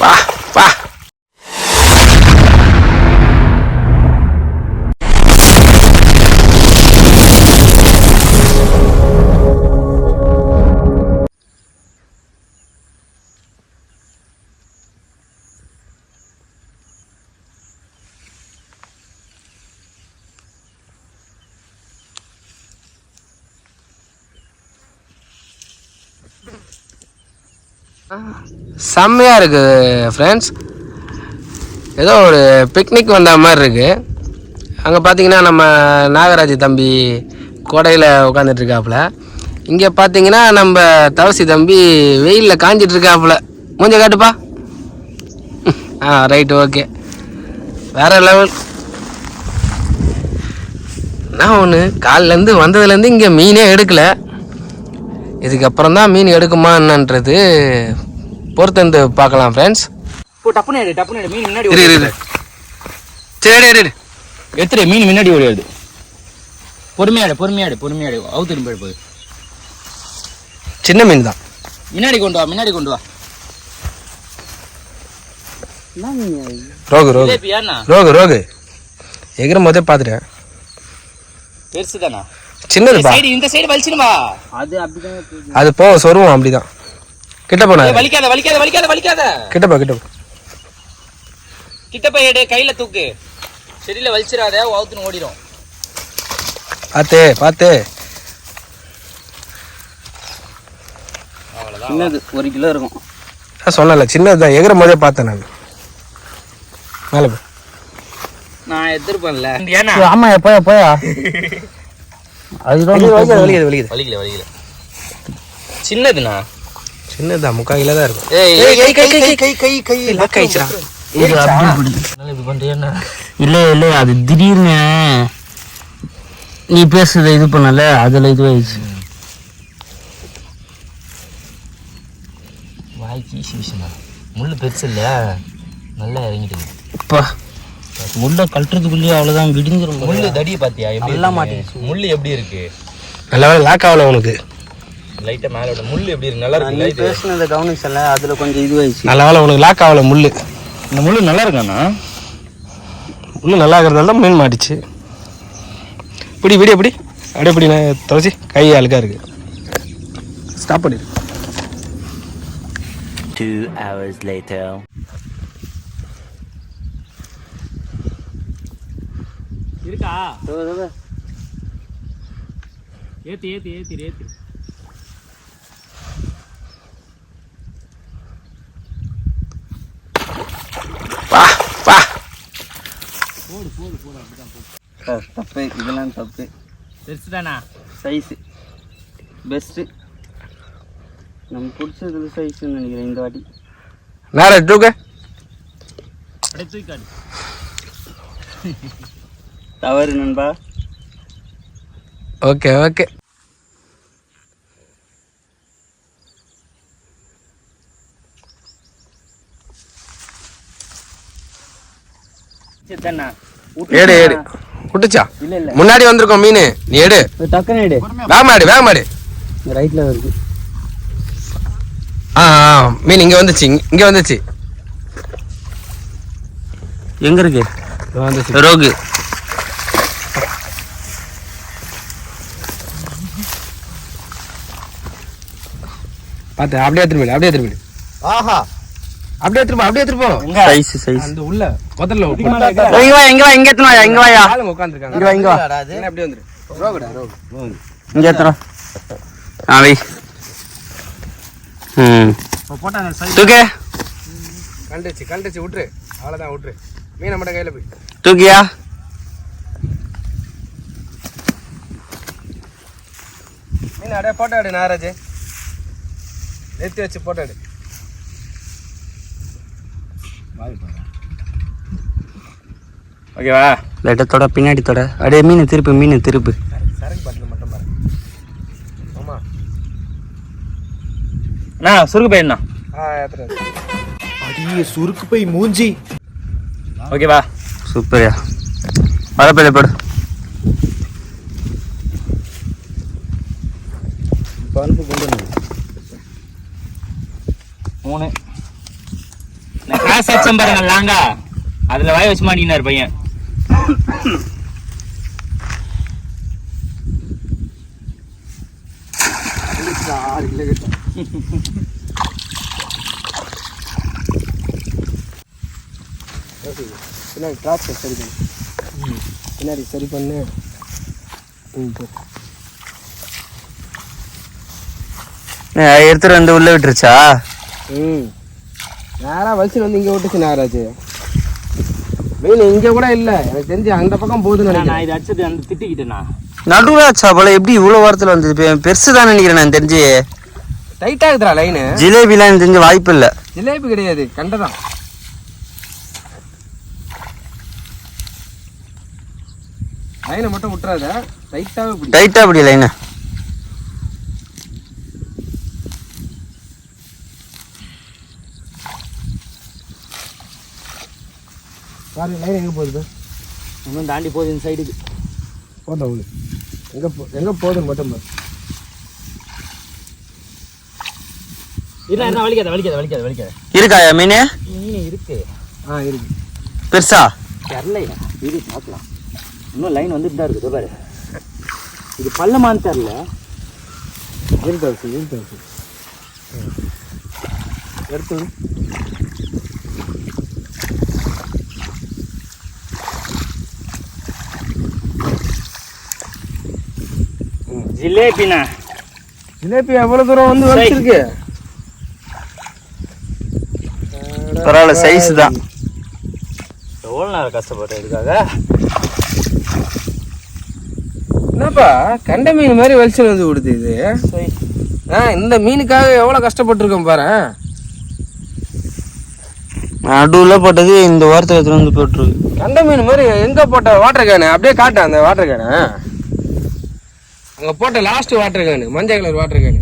வா வா செம்மையாக இருக்குது ஃப்ரெண்ட்ஸ் ஏதோ ஒரு பிக்னிக் வந்த மாதிரி இருக்குது அங்கே பார்த்தீங்கன்னா நம்ம நாகராஜ் தம்பி கோடையில் உட்காந்துட்ருக்காப்புல இங்கே பார்த்தீங்கன்னா நம்ம தவசி தம்பி வெயிலில் காஞ்சிட்டு இருக்காப்புல. மூஞ்ச காட்டுப்பா. ஆ ரைட் ஓகே வேறு லெவல் நான் ஒன்று காலிலேருந்து வந்ததுலேருந்து இங்கே மீனே எடுக்கலை. இதுக்கப்புறம் தான் மீன் எடுக்குமா என்னன்றது பொறுத்திருந்து பார்க்கலாம் ஃப்ரெண்ட்ஸ் போ டப்புனு எடு டப்புனு எடு. மீன் முன்னாடி சரி இரு, இரு. எத்துரு மீன் முன்னாடி ஓடிடுது. பொறுமையாடு பொறுமையாடு பொறுமையாடு போய் சின்ன மீன் தான் முன்னாடி கொண்டு வா முன்னாடி கொண்டு வா. ரோகு ரோகு. ரோகு ரோகு. எகிரும் போதே பார்த்துட்டேன். பெருசு தானா சின்னதுப்பா சைடு இந்த சைடு வலிச்சிடுமா? அது அப்படிதான் அது போ சொருவோம் அப்படிதான். கிட்ட போன வலிக்காத வலிக்காத வலிக்காத வலிக்காத. கிட்ட போ கிட்ட போ. கிட்ட போய் எடு கையில தூக்கு. செடியில வலிச்சிடாத அவுத்துன்னு ஓடிடும் பார்த்து பார்த்து அவ்வளவுதான். சின்னது ஒரு கிலோ இருக்கும். நான் சொன்னல சின்னது தான். எகிரும் போதே பார்த்தேன் நான். மேலே நான் எதிர்ப்பேன்ல. ஆமா போயா போயா. அதுதான் வலிக்குது வலிக்குது வலிக்கல வலிக்கல. சின்னதுண்ணா. சின்னது தான் முக்கால் கிலோ தான் இருக்கும். ஏய் கை கை கை கை கை கை லாக் ஆயிடுச்சுடா இது அப்படி இப்படி இப்படி பண்றியா இல்ல இல்ல அது திடீர்னு நீ பேசுறத இது பண்ணல அதுல இதுவாயிடுச்சு. வாய்க்கு விஷயமா முள்ளு பெருசு இல்ல நல்லா இறங்கிட்டு அப்பா முள்ள கழட்டுறதுக்குள்ளேயே அவ்வளவுதான் விடிஞ்சிரும் முள்ளு தடியை பாத்தியா? எப்படி நல்லா? மாட்டிக்கிச்சு. முள்ளு எப்படி இருக்கு? நல்ல லாக் ஆகல உனக்கு. லைட்டா மேல விட முள்ளு எப்படி இருக்கு? நல்லா நீ இருக்கு பேசுனதை கவனிச்சல அதுல கொஞ்சம் இதுவாயிடுச்சு. நல்ல வேலை உனக்கு லாக் ஆகல முள்ளு. இந்த முள்ளு நல்லா இருக்காண்ணா முள்ளு நல்லா இருக்கிறதால தான் மீன் மாட்டிச்சு. பிடி பிடி எப்படி அப்படியே பிடி நான் துவச்சி கை அழுக்கா இருக்கு. ஸ்டாப் பண்ணிடு. Two hours later. இருக்கா? ஏத்து ஏத்து ஏத்து ஏத்து. வா வா. தப்பு. இதெல்லாம் தப்பு. பெருசு தானா சைஸ். பெஸ்ட் நம்ம பிடிச்சதுல சைஸ்ன்னு நினைக்கிறேன் இந்த வாட்டி. நேரா தூக்க. அப்படியே தூக்காடு தவறு நண்பா. Okay okay. ஏடு ஏடு. விட்டுச்சா முன்னாடி வந்திருக்கோம் மீன். நீ எடு டக்குன்னு எடு வேகமாடு வேகமாடு ரைட்ல வருது. ஆ மீன் இங்க வந்துச்சு இங்க- வந்துச்சு. எங்க இருக்கு? ரோகு. பார்த்து அப்படியே போயிடு அப்படியே போயிடு. ஆஹா. அப்படியே எடுத்துட்டு போ அப்படியே எடுத்துட்டு போ. சைஸ் சைஸ் அந்த உள்ள முதல்ல இங்க வா இங்க வா இங்க எத்தனை இங்க வாயா ஆளுங்க உட்காந்துருக்காங்க இங்க வா இங்க வா. என்ன அப்படியே வந்துரு. ரோகுடா ரோகு. இங்க எத்தனை ஆ வை. ம். தூக்கு. கண்டுச்சு கண்டுச்சு விட்டுரு. அவ்வளோதான் விட்டுரு. மீனை மட்டும் கையில் போய். தூக்கியா? மீன் அப்படியே போட்டோ எடு நாராஜ் நிறுத்தி வச்சு போட்டோ எடு. ஓகேவா லைட்டா தொட பின்னாடி தொட. அப்படியே மீன் திருப்பு மீன் திருப்பு. சரக்கு பாட்டில் மட்டும் பாரு. அண்ணா சுருக்கு போயிடண்ணா ஆ ஏத்துறேன் ஓகேவா சூப்பர்யா வரப்பில்லை போடு. மூணு. லாஸ்ட் அச்சம் பாருங்க லாங்கா. அதுல வாய வச்சு மாட்டினார் பையன். பின்னாடி ட்ராப் சரி பண்ணு. பின்னாடி சரி பண்ணு. எடுத்துட்டு வந்து உள்ள விட்டுருச்சா? ம். நேராக வச்சு வந்து இங்கே விட்டுச்சு நாகராஜ். மீன் இங்கே கூட இல்லை. எனக்கு தெரிஞ்சு அந்த பக்கம் போகுதுன்னு நான் இது அடிச்சது அந்த திட்டிக்கிட்டேனா நடுவாச்சா போல எப்படி இவ்வளவு வாரத்துல வந்தது பெ- பெருசுதான் நினைக்கிறேன் நான் தெரிஞ்சு. டைட்டாக இருக்குதுடா லைனு ஜிலேபிலாம் எனக்கு தெரிஞ்ச வாய்ப்பு இல்ல. ஜிலேபி கிடையாது கண்டதான். லைனை மட்டும் விட்டுறாத. டைட்டாகவே பிடி டைட்டா அப்படி லைனா பாரு லைன் எங்கே போகுது? இன்னும் தாண்டி போகுது இந்த சைடுக்கு போட்டோம் விடு எங்கே போ எங்கே போகுதுன்னு மட்டும் பாரு. வலிக்காத வலிக்காத வலிக்காத வலிக்காத. இருக்காயா மீன்? மீன் இருக்கு. ஆ இருக்கு. பெருசா? தெரிலையா இரு பார்க்கலாம். இன்னும் லைன் வந்துட்டு தான் இருக்குது பாரு. இது பள்ளமான்னு தெரில இருக்காச்சு இருக்காச்சு எடுத்து ஜிலேபிண்ணா. ஜிலேபி எவ்வளோ தூரம் வந்து வச்சிருக்கு பரவாயில்ல சைஸ் தான். எவ்வளோ நேரம் கஷ்டப்பட்டேன் இதுக்காக என்னப்பா கண்ட மீன் மாதிரி வலிச்சு வந்து விடுது இது. ஆ இந்த மீனுக்காக எவ்வளோ கஷ்டப்பட்டிருக்கோம் பாரு. நடுவுல போட்டது இந்த வாரத்துல எடுத்துட்டு வந்து போட்டுருக்கு. கண்ட மீன் மாதிரி எங்கே போட்ட வாட்டர் கேனு அப்படியே காட்டேன் அந்த வாட்டர் கேனு அங்கே போட்ட லாஸ்ட் வாட்டர் கேனு மஞ்சள் கலர் வாட்டர் கேனு